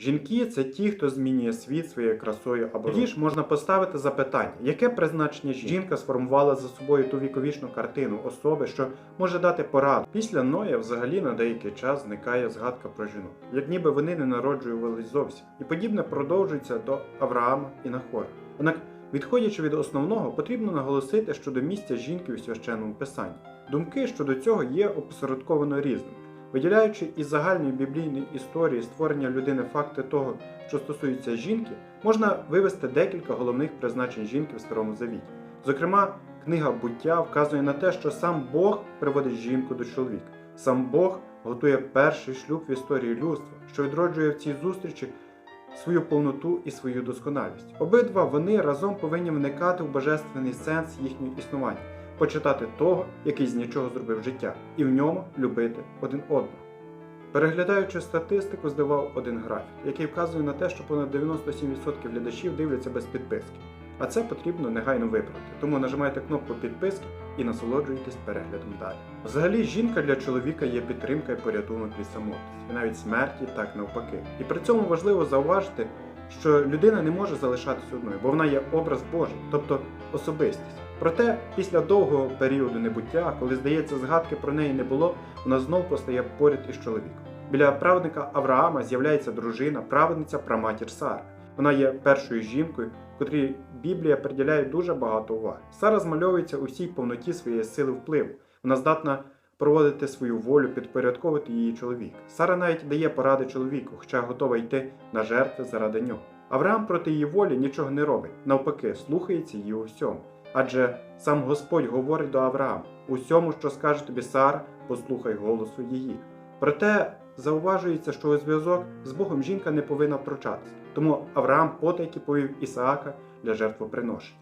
Жінки це ті, хто змінює світ своєю красою або Тоді ж можна поставити запитання, яке призначення жінка сформувала за собою ту віковічну картину особи, що може дати пораду. Після Ноя взагалі на деякий час зникає згадка про жінок, як ніби вони не народжувались зовсім. І подібне продовжується до Авраама і Нахора. Однак, відходячи від основного, потрібно наголосити щодо місця жінки у священному писанні. Думки щодо цього є опосередковано різними. Виділяючи із загальної біблійної історії створення людини факти того, що стосується жінки, можна вивести декілька головних призначень жінки в Старому Завіті. Зокрема, книга буття вказує на те, що сам Бог приводить жінку до чоловіка. Сам Бог готує перший шлюб в історії людства, що відроджує в цій зустрічі свою повноту і свою досконалість. Обидва вони разом повинні вникати в божественний сенс їхнього існування почитати того, який з нічого зробив життя, і в ньому любити один одного. Переглядаючи статистику, здавав один графік, який вказує на те, що понад 97% глядачів дивляться без підписки. А це потрібно негайно виправити. Тому нажимайте кнопку підписки і насолоджуйтесь переглядом далі. Взагалі, жінка для чоловіка є підтримка і порятунок від самотності, і навіть смерті, так навпаки. І при цьому важливо зауважити, що людина не може залишатися одною, бо вона є образ Божий, тобто особистість. Проте, після довгого періоду небуття, коли здається, згадки про неї не було, вона знов постає поряд із чоловіком. Біля праведника Авраама з'являється дружина, праведниця праматір Сара. Вона є першою жінкою, котрій Біблія приділяє дуже багато уваги. Сара змальовується у всій повноті своєї сили впливу. Вона здатна проводити свою волю, підпорядковувати її чоловіка. Сара навіть дає поради чоловіку, хоча готова йти на жертви заради нього. Авраам проти її волі нічого не робить, навпаки, слухається її у всьому. Адже сам Господь говорить до Авраама: усьому, що скаже тобі Сара, послухай голосу її. Проте зауважується, що у зв'язок з Богом жінка не повинна втручатися. Тому Авраам потайки повів Ісаака для жертвоприношення.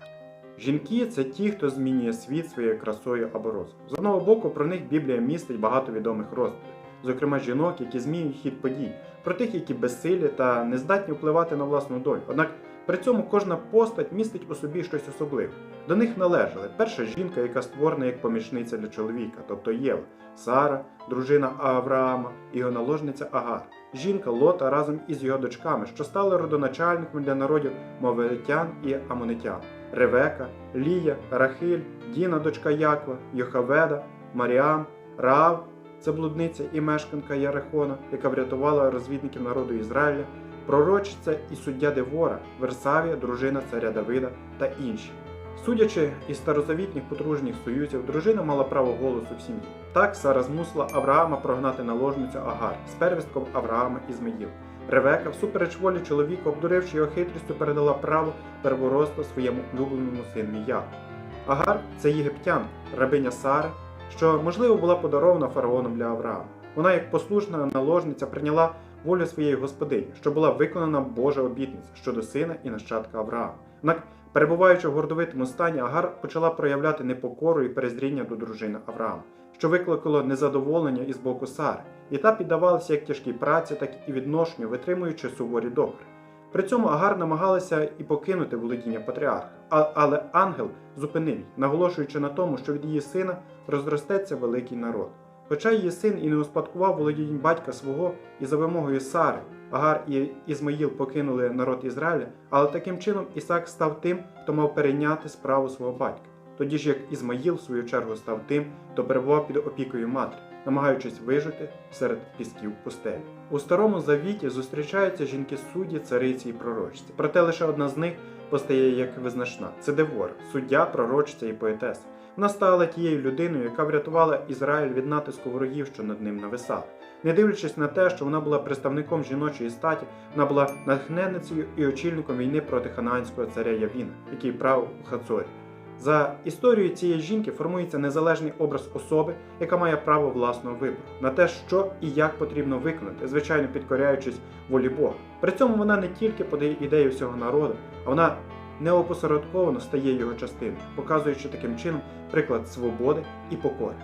Жінки це ті, хто змінює світ своєю красою або розумом. З одного боку, про них Біблія містить багато відомих розповідей, зокрема жінок, які змінюють хід подій, про тих, які безсилі та не здатні впливати на власну долю. Однак при цьому кожна постать містить у собі щось особливе. До них належали перша жінка, яка створена як помічниця для чоловіка, тобто Єва, Сара, дружина Авраама його наложниця Агар. Жінка Лота разом із його дочками, що стали родоначальниками для народів Мовелитян і Амонитян. Ревека, Лія, Рахиль, Діна, дочка Яква, Йохаведа, Маріам, Раав, це блудниця і мешканка Ярехона, яка врятувала розвідників народу Ізраїля, пророчиця і суддя Девора, Версавія, дружина царя Давида та інші. Судячи із старозавітніх подружніх союзів, дружина мала право голосу в сім'ї. Так Сара змусила Авраама прогнати наложницю Агар з первістком Авраама Ізмаїл. Ревека, всупереч волі чоловіка, обдуривши його хитрістю, передала право перворосту своєму улюбленому синові Яку. Агар це єгиптян, рабиня Сари, що, можливо, була подарована фараоном для Авраама. Вона, як послушна наложниця, прийняла волю своєї господині, що була виконана Божа обітниця щодо сина і нащадка Авраама. Однак, перебуваючи в гордовитому стані, Агар почала проявляти непокору і перезріння до дружини Авраама, що викликало незадоволення із боку Сари, і та піддавалася як тяжкій праці, так і відношенню, витримуючи суворі докори. При цьому Агар намагалася і покинути володіння патріарха, але ангел зупинив наголошуючи на тому, що від її сина розростеться великий народ. Хоча її син і не успадкував володінь батька свого, і за вимогою Сари, Агар і Ізмаїл покинули народ Ізраїля, але таким чином Ісак став тим, хто мав перейняти справу свого батька. Тоді ж як Ізмаїл, в свою чергу, став тим, хто перебував під опікою матері, намагаючись вижити серед пісків пустелі. У старому завіті зустрічаються жінки судді, цариці і пророчці. Проте лише одна з них постає як визначна це Девора, суддя, пророчиця і поетеса. Вона стала тією людиною, яка врятувала Ізраїль від натиску ворогів, що над ним нависали. Не дивлячись на те, що вона була представником жіночої статі, вона була натхненницею і очільником війни проти ханаанського царя Явіна, який правив у Хацорі. За історією цієї жінки формується незалежний образ особи, яка має право власного вибору на те, що і як потрібно виконати, звичайно підкоряючись волі Бога. При цьому вона не тільки подає ідею всього народу, а вона неопосередковано стає його частиною, показуючи таким чином приклад свободи і покори.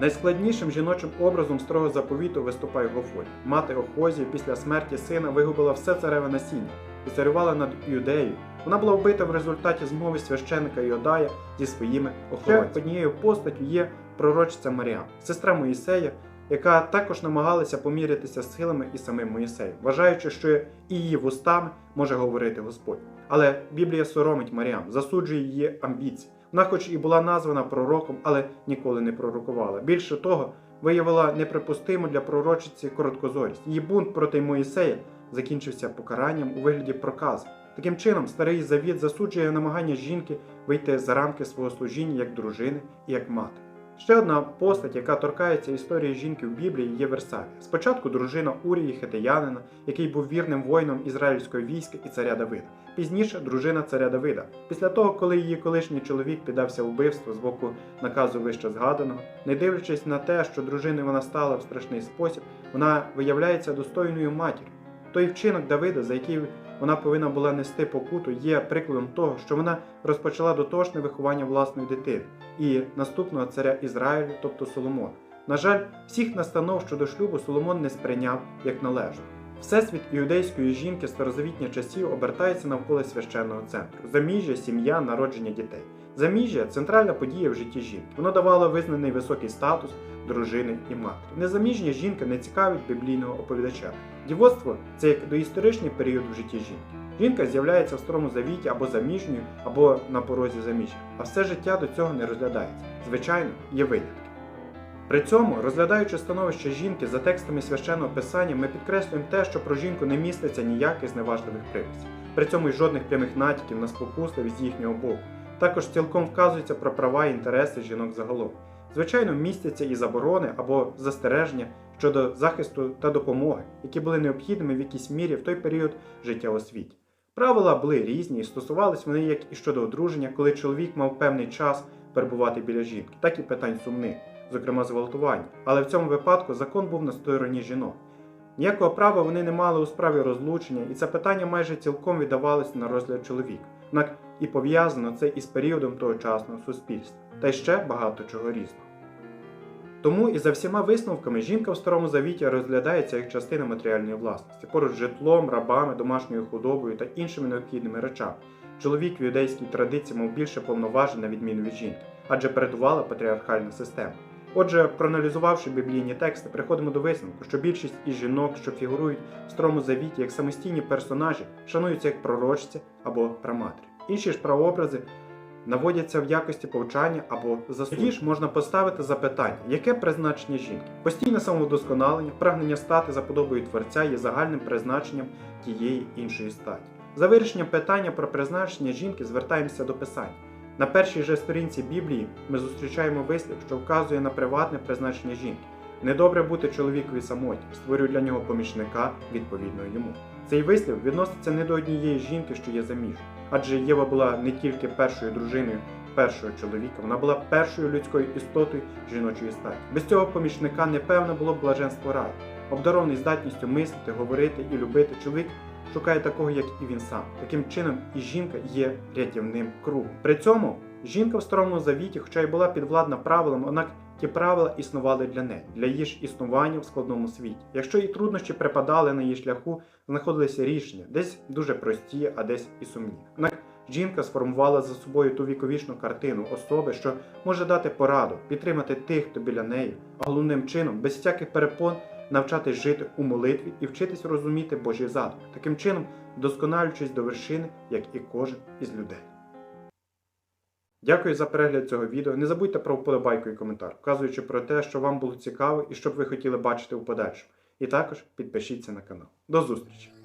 Найскладнішим жіночим образом старого заповіту виступає Гофоль. Мати Охозії після смерті сина вигубила все цареве насіння і царювала над Юдеєю. Вона була вбита в результаті змови священика Йодая зі своїми охоронцями. Однією постаттю є пророчиця Маріам, сестра Моїсея, яка також намагалася помірятися з силами і самим Моїсеєм, вважаючи, що і її вустами може говорити Господь. Але Біблія соромить Маріам, засуджує її амбіції. Вона, хоч і була названа пророком, але ніколи не пророкувала. Більше того, виявила неприпустиму для пророчиці короткозорість. Її бунт проти Моїсея закінчився покаранням у вигляді проказу. Таким чином, старий завіт засуджує намагання жінки вийти за рамки свого служіння як дружини і як мати. Ще одна постать, яка торкається історії жінки в Біблії, є Версавія. Спочатку дружина Урії Хетеянина, який був вірним воїном ізраїльського війська і царя Давида. Пізніше дружина царя Давида. Після того, коли її колишній чоловік піддався вбивству з боку наказу вище згаданого, не дивлячись на те, що дружиною вона стала в страшний спосіб, вона виявляється достойною матір'ю. Той вчинок Давида, за який вона повинна була нести покуту, є прикладом того, що вона розпочала дотошне виховання власної дитини і наступного царя Ізраїлю, тобто Соломона. На жаль, всіх настанов щодо шлюбу Соломон не сприйняв як належно. Всесвіт іудейської жінки старозавітніх часів обертається навколо священного центру: заміжжя, сім'я, народження дітей. Заміжжя центральна подія в житті жінки. Воно давало визнаний високий статус дружини і матері. Незаміжня жінка не цікавить біблійного оповідача. Дівоцтво це як доісторичний період в житті жінки. Жінка з'являється в старому завіті або заміжньою, або на порозі заміжжя, а все життя до цього не розглядається. Звичайно, є винятки. При цьому, розглядаючи становище жінки за текстами священного писання, ми підкреслюємо те, що про жінку не міститься ніяких зневажливих приписів. При цьому й жодних прямих натяків на спокусливість з їхнього боку. Також цілком вказується про права і інтереси жінок загалом. Звичайно, містяться і заборони або застереження щодо захисту та допомоги, які були необхідними в якійсь мірі в той період життя у світі. Правила були різні і стосувались вони як і щодо одруження, коли чоловік мав певний час перебувати біля жінки, так і питань сумних, зокрема зґвалтування. Але в цьому випадку закон був на стороні жінок. Ніякого права вони не мали у справі розлучення, і це питання майже цілком віддавалося на розгляд чоловіка. Однак і пов'язано це із періодом тогочасного суспільства, та й ще багато чого різного. Тому і за всіма висновками жінка в Старому Завіті розглядається як частина матеріальної власності, поруч з житлом, рабами, домашньою худобою та іншими необхідними речами. Чоловік в юдейській традиції мав більше повноважень на відміну від жінки, адже передувала патріархальна система. Отже, проаналізувавши біблійні тексти, приходимо до висновку, що більшість із жінок, що фігурують в Старому Завіті як самостійні персонажі, шануються як пророчці або праматері. Інші ж прообрази наводяться в якості повчання або засудження. Тоді ж можна поставити запитання, яке призначення жінки? Постійне самовдосконалення, прагнення стати за подобою творця є загальним призначенням тієї іншої статі. За вирішенням питання про призначення жінки звертаємося до писання. На першій же сторінці Біблії ми зустрічаємо вислів, що вказує на приватне призначення жінки. Недобре бути чоловікові самотнім, створює для нього помічника відповідно йому. Цей вислів відноситься не до однієї жінки, що є заміжньою. Адже Єва була не тільки першою дружиною першого чоловіка, вона була першою людською істотою жіночої статі. Без цього помічника непевне було б блаженство раю. Обдарований здатністю мислити, говорити і любити чоловік шукає такого, як і він сам. Таким чином, і жінка є рятівним кругом. При цьому жінка в старому завіті, хоча й була підвладна правилам, однак ті правила існували для неї, для її ж існування в складному світі. Якщо і труднощі припадали на її шляху, знаходилися рішення, десь дуже прості, а десь і сумні. Однак жінка сформувала за собою ту віковічну картину особи, що може дати пораду, підтримати тих, хто біля неї, а головним чином, без всяких перепон, навчатись жити у молитві і вчитись розуміти Божі задуми, таким чином досконалюючись до вершини, як і кожен із людей. Дякую за перегляд цього відео. Не забудьте про вподобайку і коментар, вказуючи про те, що вам було цікаво і що б ви хотіли бачити у подальшому. І також підпишіться на канал. До зустрічі!